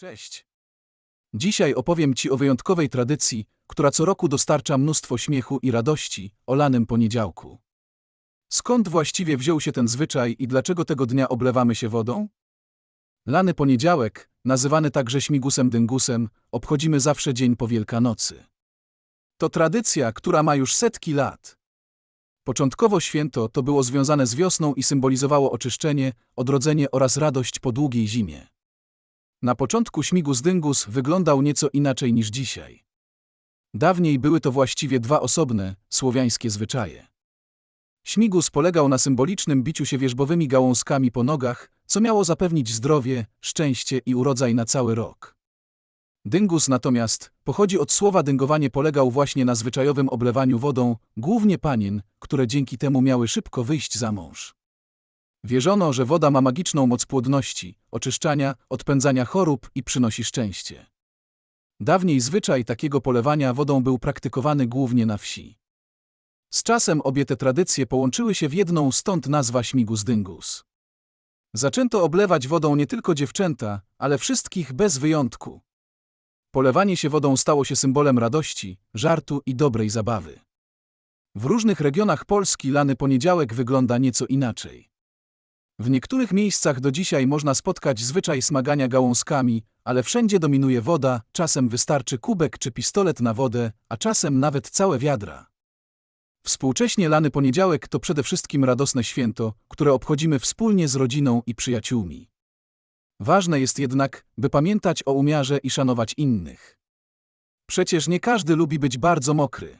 Cześć. Dzisiaj opowiem Ci o wyjątkowej tradycji, która co roku dostarcza mnóstwo śmiechu i radości o lanym poniedziałku. Skąd właściwie wziął się ten zwyczaj i dlaczego tego dnia oblewamy się wodą? Lany poniedziałek, nazywany także śmigusem dyngusem, obchodzimy zawsze dzień po Wielkanocy. To tradycja, która ma już setki lat. Początkowo święto to było związane z wiosną i symbolizowało oczyszczenie, odrodzenie oraz radość po długiej zimie. Na początku śmigus dyngus wyglądał nieco inaczej niż dzisiaj. Dawniej były to właściwie dwa osobne, słowiańskie zwyczaje. Śmigus polegał na symbolicznym biciu się wierzbowymi gałązkami po nogach, co miało zapewnić zdrowie, szczęście i urodzaj na cały rok. Dyngus natomiast pochodzi od słowa dyngowanie polegał właśnie na zwyczajowym oblewaniu wodą, głównie panien, które dzięki temu miały szybko wyjść za mąż. Wierzono, że woda ma magiczną moc płodności, oczyszczania, odpędzania chorób i przynosi szczęście. Dawniej zwyczaj takiego polewania wodą był praktykowany głównie na wsi. Z czasem obie te tradycje połączyły się w jedną, stąd nazwa śmigus dyngus. Zaczęto oblewać wodą nie tylko dziewczęta, ale wszystkich bez wyjątku. Polewanie się wodą stało się symbolem radości, żartu i dobrej zabawy. W różnych regionach Polski lany poniedziałek wygląda nieco inaczej. W niektórych miejscach do dzisiaj można spotkać zwyczaj smagania gałązkami, ale wszędzie dominuje woda, czasem wystarczy kubek czy pistolet na wodę, a czasem nawet całe wiadra. Współcześnie lany poniedziałek to przede wszystkim radosne święto, które obchodzimy wspólnie z rodziną i przyjaciółmi. Ważne jest jednak, by pamiętać o umiarze i szanować innych. Przecież nie każdy lubi być bardzo mokry.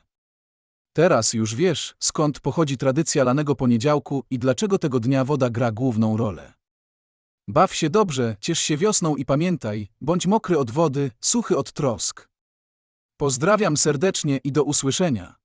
Teraz już wiesz, skąd pochodzi tradycja lanego poniedziałku i dlaczego tego dnia woda gra główną rolę. Baw się dobrze, ciesz się wiosną i pamiętaj, bądź mokry od wody, suchy od trosk. Pozdrawiam serdecznie i do usłyszenia.